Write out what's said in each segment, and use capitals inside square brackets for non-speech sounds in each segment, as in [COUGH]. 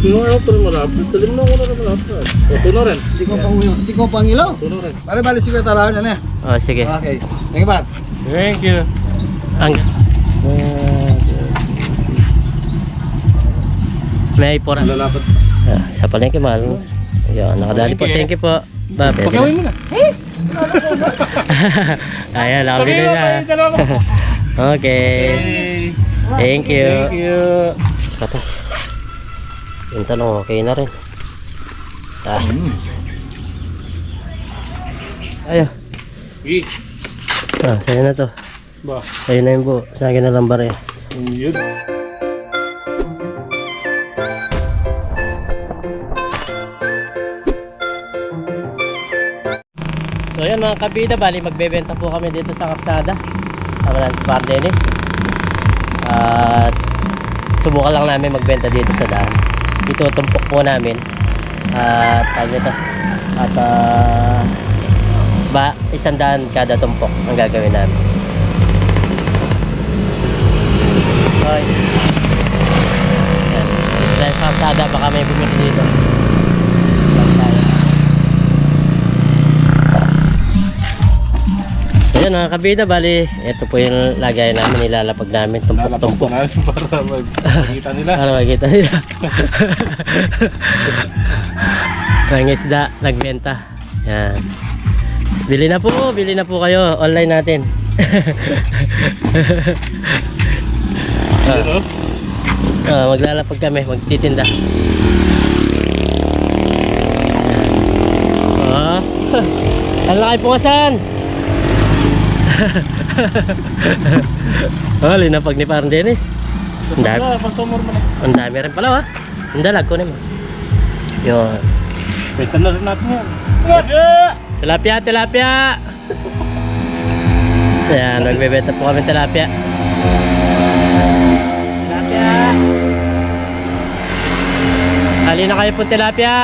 Yung ano pa rin malapit. Talim na ko na rin malapit. O, tuno rin. Hindi ko pang hindi ko pang ilaw. Tuno rin. Pare bali sige talahan na. Oh, sige. Okay. Thank you, par. Thank you. Ang may pora. Lalapat. Ah, sa palengke mahal. Ayun, nakadali po. Thank you po. Ba, pwede Pagkawin mo na. na. Ayan, nakabili na. [LAUGHS] Okay. Thank you. Thank you. Patas. Yung talong, okay na rin. Ah, ayun. Gi. Ah, sa'yo na to. Ba. Sa'yo na yung buo. Sa akin na lang bare. Yun. So yan mga kabida, bali magbebenta po kami dito sa Kapsada. Sa Malans Pardene. At subukan lang namin magbenta dito sa daan. Dito tumpok po namin. At tawag nito. At ah, ba, isang daan kada tumpok ang gagawin namin. Okay. Yan. Dahil sa Kapsada baka may bumili dito. Ayan mga kabida, bali, ito po yung lagay namin, nilalapag namin, tumpok-tumpok. na para magkita nila. Para makita nila. [LAUGHS] Ang isda, nagbenta. Yan. Bili na po, bili na po kayo. Online natin. [LAUGHS] Ano? Ah, maglalapag kami, magtitinda. Ah. [LAUGHS] Ang laki pungasan. [LAUGHS] oh, linapag ni parang din eh. Ang dami, ang dami rin pala ha. Ang dalag ko naman. Yun. Benta na rin natin yan. Tilapia, tilapia! Ayan, nagbebenta po kami tilapia. Tilapia! Tali na kayo po tilapia!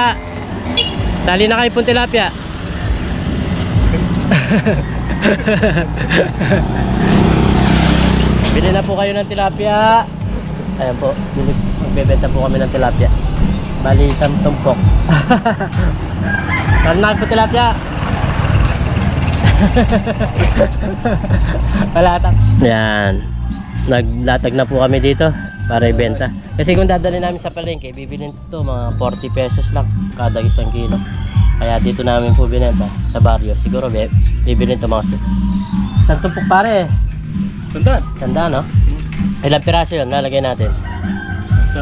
Tali na kayo po tilapia! [LAUGHS] [LAUGHS] Bili na po kayo ng tilapia. Ayan po, bili, magbebenta po kami ng tilapia. Bali, isang tumpok. Tali [LAUGHS] na po tilapia! [LAUGHS] Palatag. Yan. Naglatag na po kami dito para ibenta. Kasi kung dadali namin sa palengke, bibilin ito mga 40 pesos lang kada isang kilo. Kaya dito namin po binenta sa baryo. Siguro be, bibilin ito mga si- Isang tumpok pare. Sandaan. Tanda no? Ilang piraso yun lalagay natin? Sa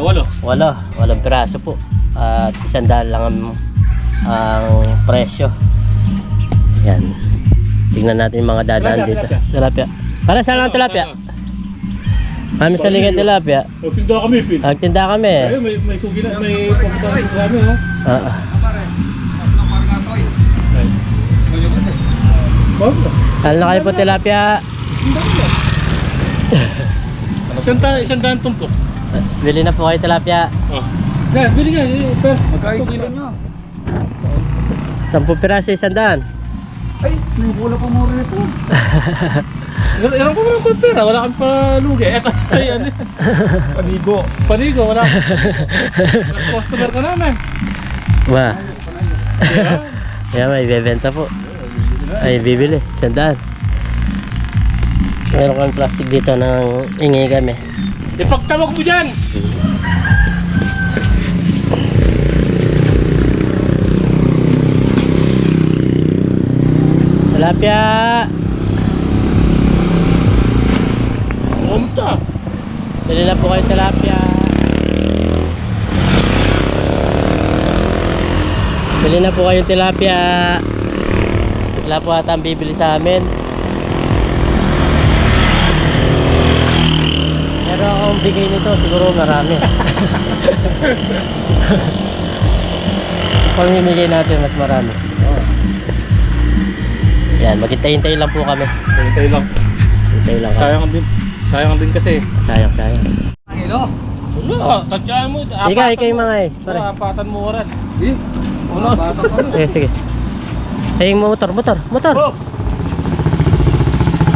walo. Walo. Walang piraso po. At isang daan lang ang, ang presyo. Yan. Tingnan natin mga dadaan dito. tilapia. Para saan lang tilapia? Kami sa lingan tilapia. Magtinda kami, Pin. Nagtinda kami. Ayun, may, may sugi na, may pagkakas sa amin, no? Talo na kayo po tilapia. isang daan, isang daan tumpok. Bili na po kayo tilapia. Oh. Guys, bili nga. eh, First, Magkano kilo nyo? Sampu piraso isang daan. Ay, may bola pa mo rin ito. Ilan [LAUGHS] ilan ko naman pera, wala kang palugi. Eh, ayan. Panigo. Panigo, wala. [LAUGHS] Customer ka namin. Ba. [LAUGHS] Yan, may bebenta po. Ay, bibili. Isang daan. Meron kami plastic dito ng ingi kami. Ipagtawag mo dyan! Tilapia! Umta. Bili na po kayo tilapia. Bili na po kayo tilapia. Wala po ata ang bibili sa amin. Pero akong bigay nito, siguro marami. Pag mimigay natin, mas marami. Yan, maghintay-hintay lang po kami. Hintay lang. Hintay lang kami. Sayang din. Sayang din kasi. Sayang, sayang. Kilo? Wala, tadyaan mo. Ika, ika yung mga eh. Pare. Apatan mo oras. Eh. Eh, sige. Ay, yung motor, motor, motor. Oh!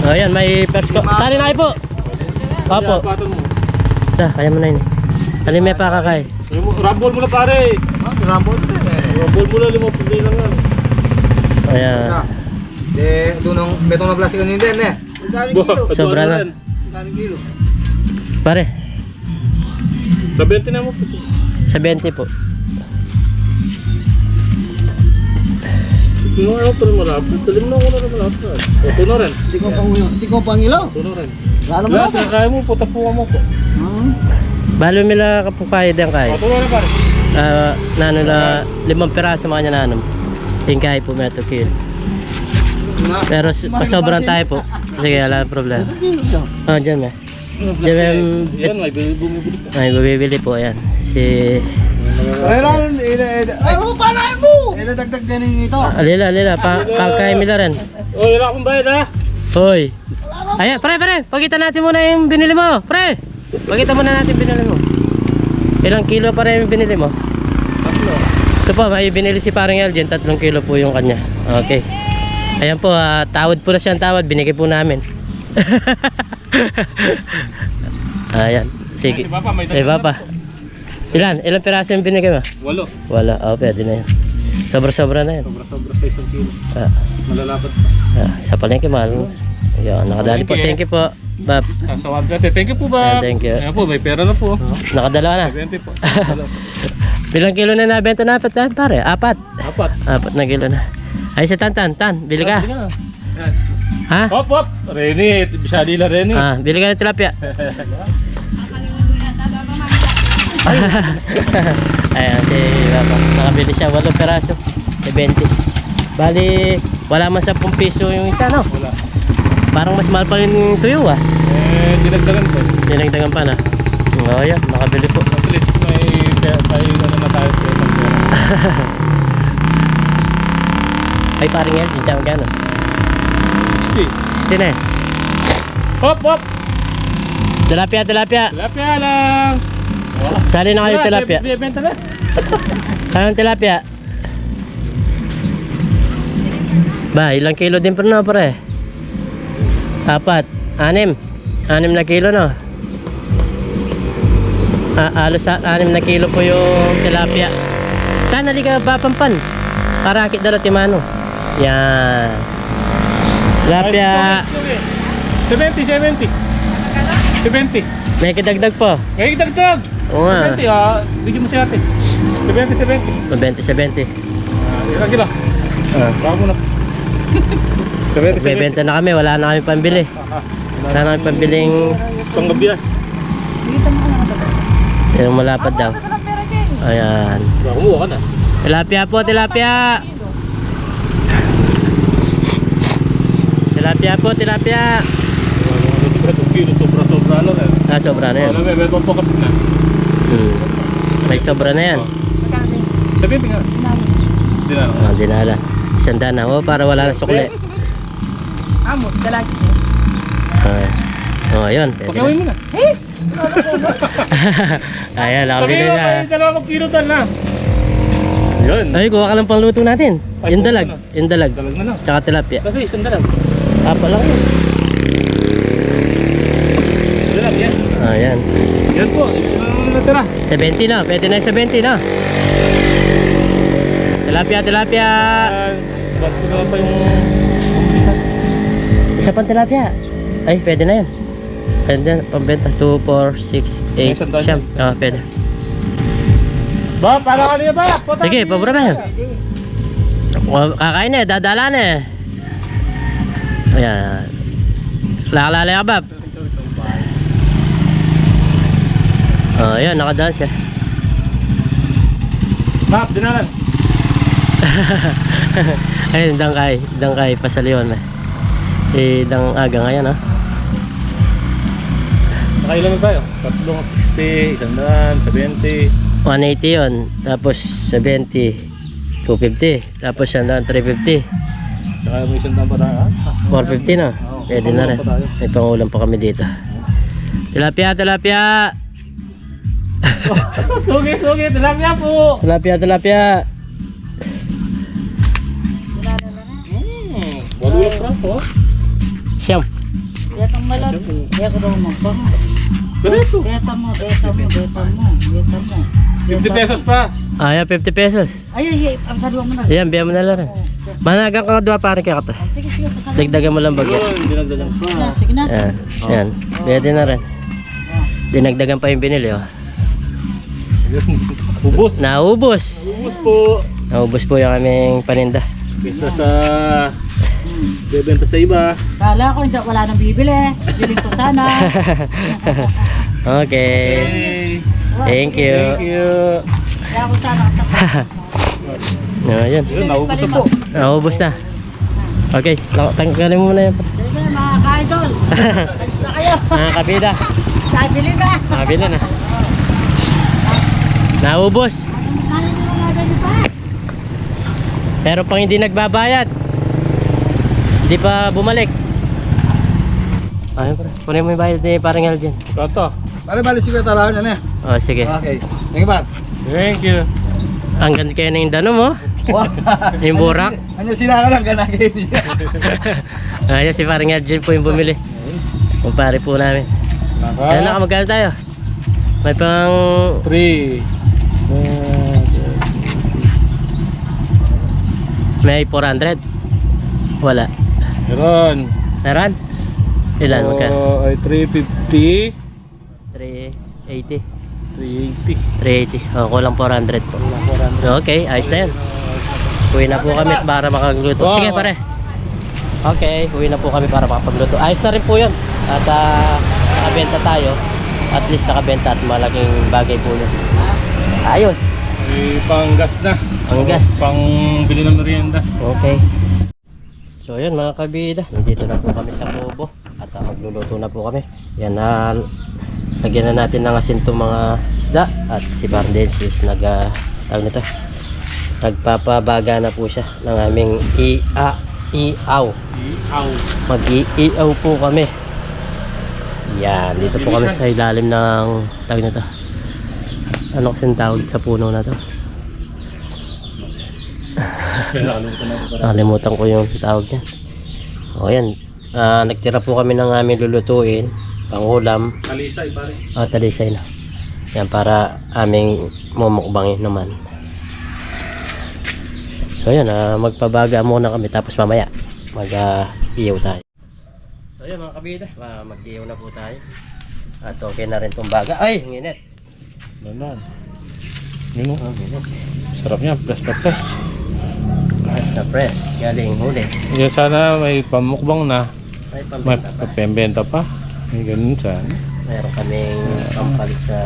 Ayan, may first ko. Sali na kayo po. Opo. Mo. Da, kaya mo na yun. eh. Sali may pakakay. Yung Rambol mo na pare. Ah, Rambol din eh. Rambol mo na, lima pili lang yan. Ayan. Ah. De, doon ang betong na plastic din din eh. Sobra na. Pare, Sa 20 na mo po. sa 20 po. Tingnan ako pero malapit. Talim na ako na rin malapit. O, tuno rin. Hindi ko pang hindi ko pang ilaw. Tuno rin. Lalo Lahat na kaya mo, putapungan mo po. Hmm. Balo nila kapukaya din O, kay. tuno rin pare. Ah, nano na limang piraso mga nanom. Tingkay po meto kilo. Pero s- pasobran tayo po. Sige, wala problema. Oh, dyan may. Dyan may, Yan, may bumibili ka. may bibili po, ayan. Si, Ay lang, ila Ay, mo para mo. Ila dagdag din ito. alila, alila, pa, pagkain nila rin. O, wala akong bayad ha. Hoy. Ayan, pre, pre, pakita natin muna yung binili mo. Pre, pakita muna natin binili mo. Ilang kilo pa rin yung binili mo? Ito po, may binili si parang Elgin, tatlong kilo po yung kanya. Okay. Ayan po, ah, tawad po na siyang tawad, binigay po namin. [LAUGHS] Ayan, sige. Si Papa, may Eh, Papa. Ilan? Ilang piraso yung binigay mo? Walo. Wala, oh, pwede na yun. Sobra-sobra na yun. Sobra-sobra sa isang kilo. Ah, Malalapat pa. ah, sa palengke, mahal. Ayan, nakadali po. Thank you po, Bob. Ah, sa wag natin. Thank you po Ah, ba? thank you. Ayan po, may pera na po. Nakadalawa na. 20 po. [LAUGHS] Bilang kilo na nabenta na apat, pare? Apat. Apat. Apat na kilo na. Ay, si Tan Tan, Tan, bili ka. Yes. Ha? Hop, hop. Rene, bisali na Rene. Ah, bili ka ng tilapia. [LAUGHS] [LAUGHS] Ayan, si Papa. Nakabili siya, 8 peraso. Sa 20. Bali, wala man 10 piso yung isa, no? Wala. Parang mas mahal pa yung tuyo, ah. Eh, dinagdagan ko. Dinagdagan pa na. Oo, yan, nakabili po. At least may tayo ano na tayo sa. [LAUGHS] Ay, parang yan, hindi tawag gano'n. Sige. Hindi na eh. Hop, hop. Tilapia, tilapia. Tilapia lang. Sali na kayo tilapia. Bibenta na. [LAUGHS] Kayong tilapia. Ba, ilang kilo din pa na pare? Apat. Anim. Anim na kilo no? Ah, alos sa anim na kilo po yung tilapia. Saan ka papampan? Para akit dala timano. Yan. Tilapia. 70, 70. 70. May kidagdag po. Ngayon dagdag. Oo nga. 70 ah. Bigyan mo si ate. 70, 70. 20-70. Ah, ilang kilo? Ah. Bago na. 70, 70. Magbebenta na kami, wala na kami pambili. Ah, Wala na kami pambiling panggabias. yung malapad daw. Ayan. Kumuha ka na. Tilapia po, tilapia. Tilapia po, tilapia. Sobra sobra sobra lang eh. Ah, sobra na yan. Wala may meron pokat na. Hmm. May sobra na yan. Sabihin nga. Hindi na. Ah, dinala. Isang daan na. Oh, para wala na sukli. Amo, dalagi. Okay. Oh, ayun. Pagkawin mo na. na. [LAUGHS] Ayan, nakabili na. dalawang kilo na. Yun. Ay, kuha ka lang pang luto natin. Ay, Yung dalag. na. Yung dalag. Dalag na lang. Tsaka tilapia. Kasi isang dalag. Apa lang yun. Dalag yan. Ayan. Yan po. Yan ang natira. 70 na. Pwede na yung 70 na. Tilapia, tilapia. Ba't ko pa yung... Isa pang tilapia. Ay, pwede na yan. Pwede na. Pambenta. 2, 4, 6, May isang 8, daan siyam. yan. Ah, pwede. Ba, para kanina ba? Puta, Sige, pabura na yan. Kakain eh. Dadala na eh. Ayan. Lakalala ka, Bob. Oh, ayan. Nakadaan siya. Map, dinalan. Ayun, dangkay. Dangkay. Pasaliwan na. [LAUGHS] Eh, dang aga ngayon, ah. Nakailan na tayo? Tatlong 60, isang daan, 70. 180 yun. Tapos 70. 250. Tapos sandaan 350. Saka may isang daan pa tayo. ah. 450 na. Pwede na rin. May pangulam pa kami dito. Tilapia, tilapia! [LAUGHS] sugi, sugi, tilapia po. Tilapia, tilapia! Hmm, walang praso. Siyam. Yatang malaki. Kaya ko daw magpang. Ganito. Beta mo, beta mo, beta mo, beta mo. 50 pesos pa. Ah, yan, 50 pesos. Ay, ay, ay. Ang saluhan mo na. Ayan, biyan mo na lang rin. Managang ka dua pare kaya ka to. Sige, sige. pasaluhan. Dagdagan mo lang bagyan. Yun, dinagdagan pa. Sige na, Sige na. Ayan, ayan. Pwede na rin. Dinagdagan pa yung binili, oh. Ubus. Naubos. Ubus po. Naubos po yung aming paninda. Kesa sa bebenta sa iba. Kala ko hindi wala nang bibili. Biling ko sana. okay. Thank you. Thank you. Kaya ako sana. Ayan. [LAUGHS] Yun, naubos na po. Naubos na. Okay, tanggalin mo muna yan. Mga ka-idol. [LAUGHS] Alis na kayo. Mga kabida. Sabili na. Nakabili na. Naubos. Pero pang hindi nagbabayad. Hindi pa bumalik. Ayun pre. Kunin mo yung bayad ni parang Elgin. Kato. Pare, bali si Kuya Talawan yan eh. Oh, sige. Okay. Thank you, par. Thank you. Ang ganda kayo ng dano mo. Wow. [LAUGHS] Yung burak. Ano sinaka lang ganagay niya. [LAUGHS] Ayun si parang Elgin po yung bumili. Kumpare po namin. Naka. na magkano tayo? May pang 3. May 400. Wala. Meron. Meron? Ilan magkano? Oh, ay 350. 380. 380. 380. Oh, kulang 400 po. Okay, ayos na yan. Uwi na po kami para makagluto. Sige pare. Okay, uwi na po kami para makapagluto. Ayos na rin po yun. At ah, nakabenta tayo. At least nakabenta at malaking bagay po yun. Ayos. May pang gas na. Pang gas. Pang bili ng merienda. Okay. So yun mga kabida, nandito na po kami sa kubo at ah, magluluto na po kami. Yan na lagyan na natin ng asin itong mga isda at si Bardensis nag uh, tawag nito. Nagpapabaga na po siya ng aming ia iaw. Iaw. Mag-iiaw po kami. Yan, dito po kami sa ilalim ng tawag nito. Ano kasing tawag sa puno na to? Nakalimutan ko yung tawag niya. O yan. Ah, nagtira po kami ng aming lulutuin. Pangulam. Kalisay pare. Ah, talisay na. Yan para aming mumukbangin naman. So yan, ah, magpabaga muna kami tapos mamaya mag-iyaw tayo. So yan mga kabida, ah, mag-iyaw na po tayo. At okay na rin tong baga. Ay, ang Naman. Yun o. Sarap niya. Press na press. Fresh na fresh. Galing huli. Yan sana may pamukbang na. May May pambenta pa. pembenta pa. May ganun sana. Meron kaming pampalit sa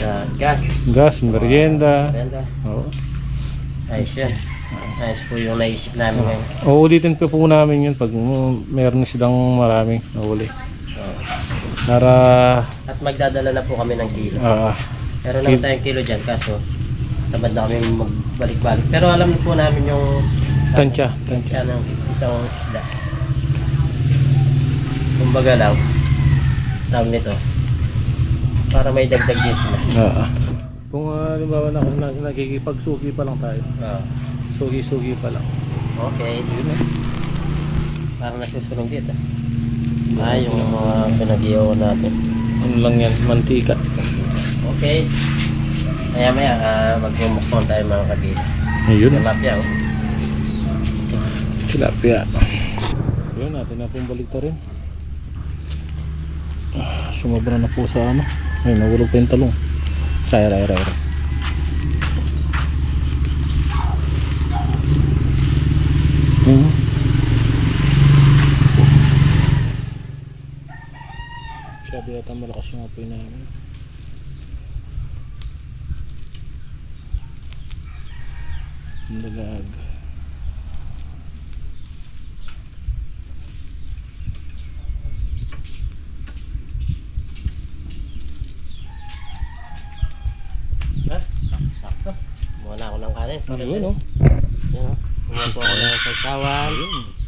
sa gas. Gas, merienda. Merienda. Oo. Ayos yan. Ayos po yung naisip namin ngayon. Uulitin pa po namin yun pag meron silang maraming nahuli. Para, At magdadala na po kami ng kilo. ah, Meron naman tayong kilo dyan kaso tamad na kami magbalik-balik. Pero alam po namin yung tansya. Tansya. tansya ng isang isda. Kumbaga lang, tawag nito, para may dagdag din sila. Ah. Kung uh, halimbawa na kung nag- nakikipagsugi pa lang tayo. Oo. Sugi-sugi pa lang. Okay, yun na. Parang nasusunog dito. Ah, yung mga pinag-iwan natin. Ano lang yan, mantika. Okay. Maya maya, uh, mag-mukbang tayo mga kabila. Ayun. Tilapia, oh. Tilapia. Yun, natin na pong balik rin. Ah, Sumabra na po sa ano. Ayun, nahulog pa yung talong. Ray, ray, ray, ray. Hmm. Yata malakas yung apoy namin. Ha? Sakto. Muna ako ng kanin. Ayun, oh. Yan, oh. Kumuha po ako ng sausawan. Ayun.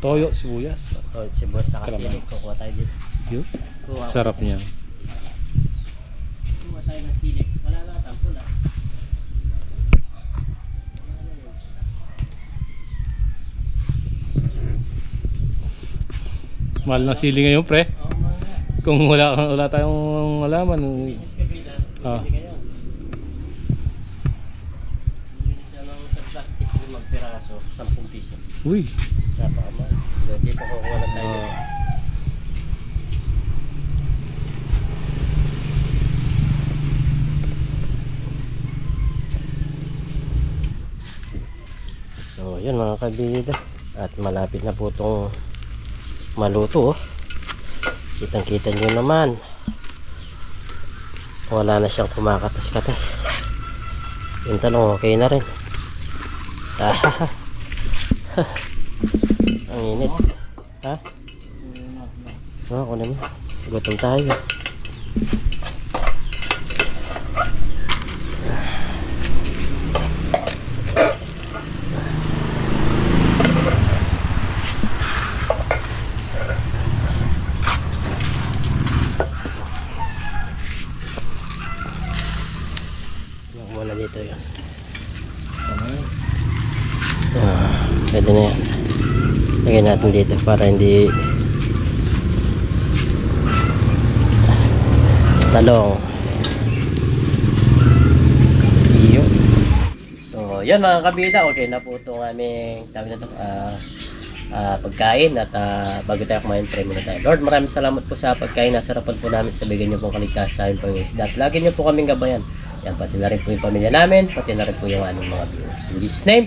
Toyo, sibuyas. Toyo, sibuyas, saka Kalama. sili. Kukuha tayo dito. Yun. Kuha ko. Sarap niya. Kuha tayo ng sili. Wala lang, tampol ah. Mahal ng sili ngayon, pre. Oo, mga nga. Kung wala, wala tayong alaman. Business. Eh. Ah. Bumili ah. siya ng plastic limang piraso, 10 piso. Uy, Napakamahal. Dito- Dito kukuha lang tayo. Ah. So, yun mga kabida. At malapit na po itong maluto. oh. Kitang-kita nyo naman. Wala na siyang kumakatas-katas. Yung talong, okay na rin. [LAUGHS] Ah, [LAUGHS] Ang init. Ha? Ah, ako naman. Gutom tayo. Muna dito yan. Ah, pwede na yan. Lagyan natin dito para hindi talong. So, yan mga kabida, okay na po itong aming tawag na to, ah, ah, pagkain at ah, bago tayo kumain, pray muna tayo. Lord, maraming salamat po sa pagkain. Nasarapan po namin sa bigyan niyo pong kaligtas sa aming Panginoon. At lagi niyo po kaming gabayan. Yan, pati na rin po yung pamilya namin, pati na rin po yung aming mga viewers. In Jesus' name,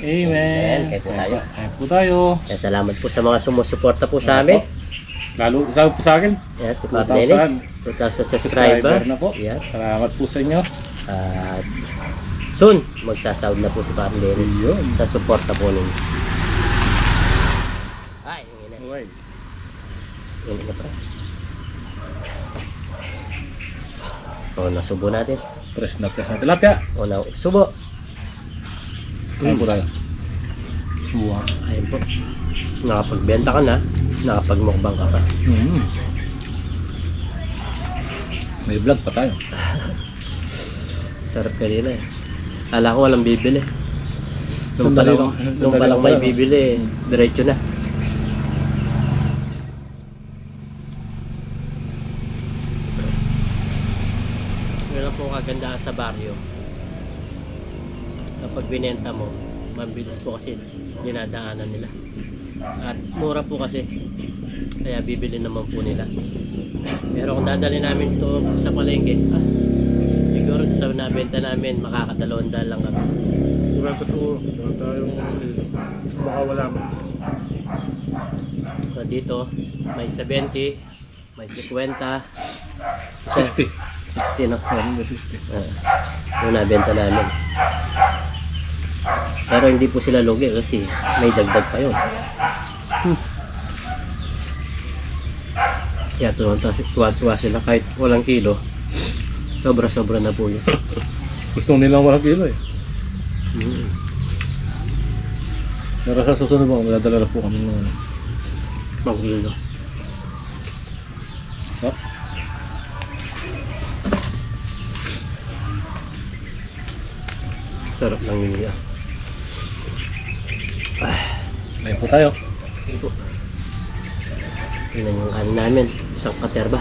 Amen. Amen. Kaya po tayo. Kaya po tayo. kaya salamat po sa mga sumusuporta po sa amin. Lalo, lalo po sa akin. Yan, si Pat 2,000. Dennis. 2,000 subscriber. na po. Yan. Salamat po sa inyo. At soon, magsasahod na po si Pat Dennis Yun. sa suporta po ninyo. Ay, yun na. Uy. Yun na pa. O, nasubo natin. Press na press na tilapia. O, na subo. Ano po tayo? Wow. Ayun po. Nakapagbenta ka na, nakapagmukbang ka pa. Mm. May vlog pa tayo. Sarap kanina eh. Kala ko walang bibili. Nung palang, lang. nung palang lang may bibili, diretso na. Meron po kagandahan sa baryo. Kapag binenta mo, mabilis po kasi dinadaanan nila. At mura po kasi. Kaya bibili naman po nila. Pero kung dadali namin to sa palengke, ah, siguro sa nabenta namin, makakadalawang daan lang kami. Diba ito siguro? Diba tayo baka wala mo. So dito, may 70, may 50, 60. 60 no? Meron na 60. Uh, yung nabenta namin. Pero hindi po sila lugi kasi may dagdag pa yun. Hmm. Kaya tuwa-tuwa sila kahit walang kilo. Sobra-sobra na po yun. [LAUGHS] Gusto nilang walang kilo eh. Mm. Pero sa susunod mo, madadala na po kami ng ano. Pang kilo. Oh. Sarap lang yun yan. Ayun po tayo. Yun po. Tingnan yung kanin namin. Isang katerba.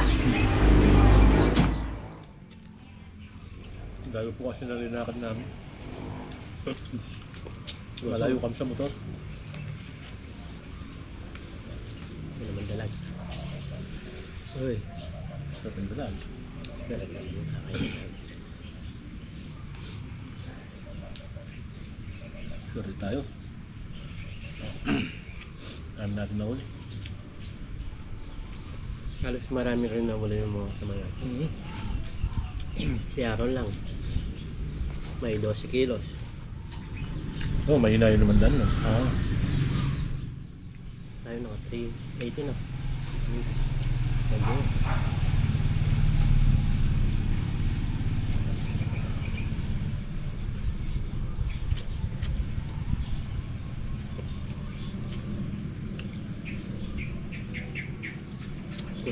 Dahil po kasi nalinakad namin. Malayo kami sa motor. Hindi naman dalag. Uy. Sa pindalan. Dalag lang yung kakainin. Sorry tayo. Time natin na uli. Halos marami rin nawala yung mga kamay. [CLEARS THROAT] Si Aaron lang. May 12 kilos. Oh, mahina yun naman dan. No? Ah. Tayo naka 380 na. Hmm. Sabi.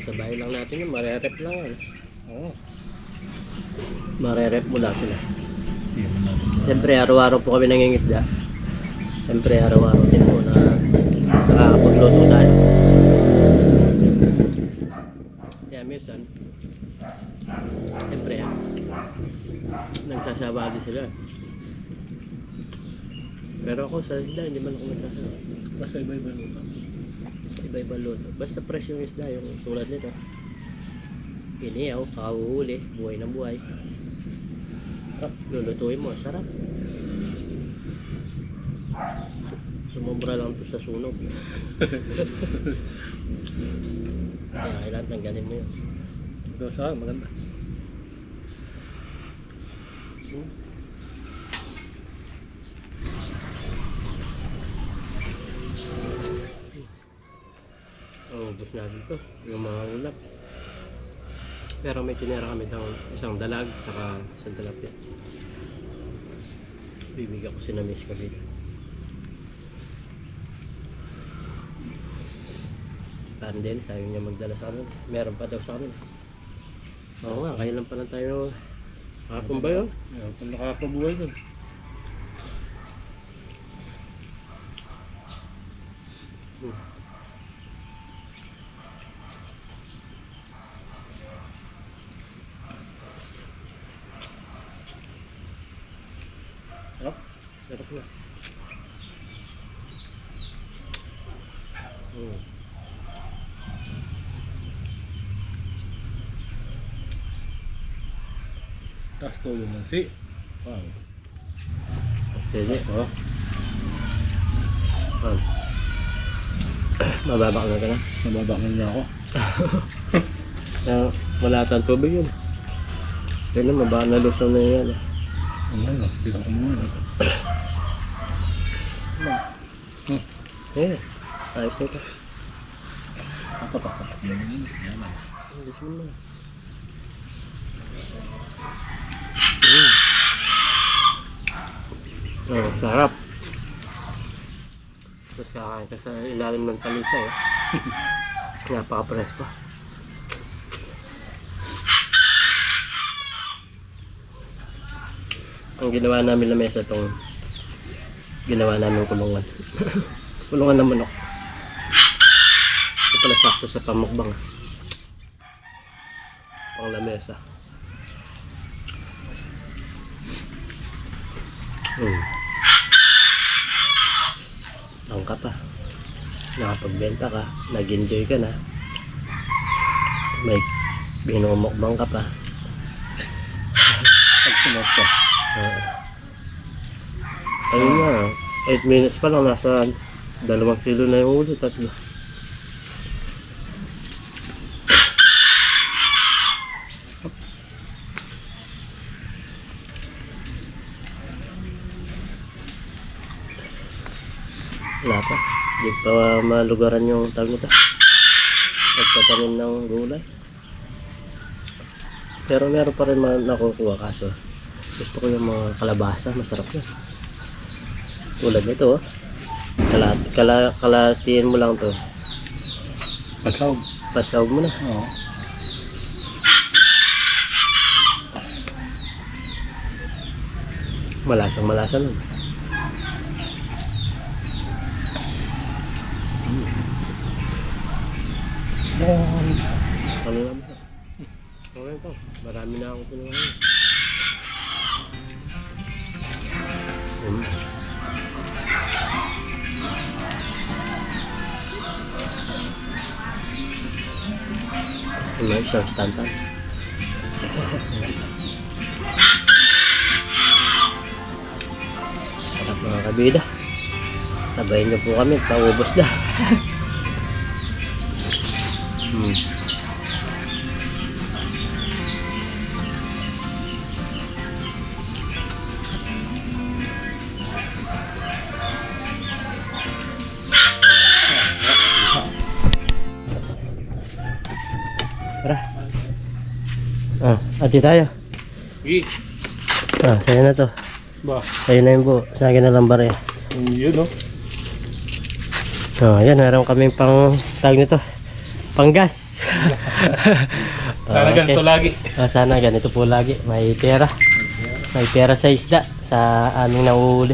Kung sa bahay lang natin yun, marerep lang yan. Oo. Marerep mo lang sila. Siyempre, araw-araw po kami nangingisda. Siyempre, araw-araw din po na nakakapagluto tayo. Kaya minsan, siyempre, nagsasabali sila. Pero ako sa isda, hindi man ako nagkasama. Basta iba-iba luto. Iba-iba luto. Basta fresh yung isda, yung tulad nito. Iniyaw, kakahuhuli, buhay na buhay. Ah, lulutuin mo, sarap. Sumobra lang to sa sunog. [LAUGHS] Kaya kailangan tanggalin mo yun. Ito sa maganda. Oh, ubos natin to. Yung mga ulap. Pero may tinira kami daw isang dalag saka isang tilapia. Bibigyan ko si na Miss Kabila. Parang din, sabi niya magdala sa amin. Meron pa daw sa amin. Oo nga, kailan pa lang tayo Hapon ba yun? Kung nakakabuhay dun. Hmm. Sarap. Sarap na. Hmm. Mansi. Wow. Pwede. Oh. Oh. [COUGHS] Mababa ka na ka na. Nababangan niya ako. [LAUGHS] Uh, wala tayong tubig yun. Kaya naman, baka nalusaw na yan. Ano na? Tignan ko muna. Eh, ayos na ito. Papatak. Yan. Yan. Ayos mo na. Oh, sarap. Tapos kakain ka sa ilalim ng talisa eh. [LAUGHS] Napaka-presko. Ang ginawa namin na mesa itong ginawa namin kulungan. [LAUGHS] kulungan ng manok. Ito pala sakto sa pamukbang. Pang lamesa. Hmm. Ka pa. Nakapagbenta ka. Nag-enjoy ka na. May binumukbang ka pa. [LAUGHS] Pagsunod ka. Oo. Ayun nga. 8 minutes pa lang. Nasa dalawang kilo na yung ulo. Tatlo. Wala pa. Di pa malugaran yung tawag nito. Pagtatanim ng gulay. Pero meron pa rin mga nakukuha kaso gusto ko yung mga kalabasa, masarap yun. Tulad nito, oh. Kalat, kala, kalatiin mo lang to. Pasawag. Pasawag mo na. Oo. Malasang malasa nun. Ano naman to? Okay to. Marami na akong pinuha yun. Mm. Ano siya, stantan. Sarap mga kabida. Sabayin niyo po kami, paubos na. [LAUGHS] hmm. Tara. Ah, ati tayo. Sige. Ah, sa'yo na to. Ba? Sa'yo na yung buo. Sa akin na lang bare. Yun oh. Oh, yan, meron kaming pang tag nito. Panggas. [LAUGHS] Sana ganito lagi. Ah, sana ganito po lagi. May pera. May pera sa isda sa aming nauuli.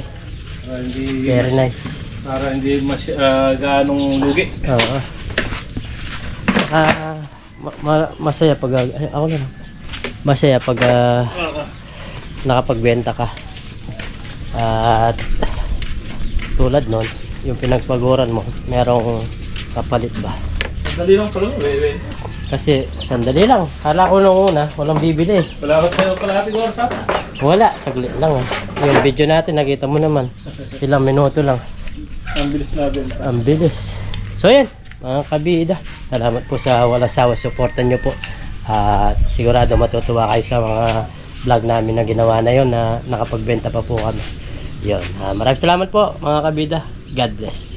Hindi, Very nice. para hindi mas uh, gaanong lugi. Oo. Ah, ma- ma- masaya pag ay, ako lang. Masaya pag ah, Oo. nakapagbenta ka. At tulad nun, yung pinagpaguran mo, merong kapalit ba? Dali lang pala, wait. Kasi sandali lang. Kala ko nung una, walang bibili. Wala ba tayo kalahati oras ata? Wala, saglit lang. eh. Yung video natin, nakita mo naman. Ilang minuto lang. Ang bilis na benta. Ang bilis. So yan, mga kabida. Salamat po sa walang sawa. Supportan nyo po. At sigurado matutuwa kayo sa mga vlog namin na ginawa na yon na nakapagbenta pa po kami. Yun. Ah, maraming salamat po mga kabida. God bless.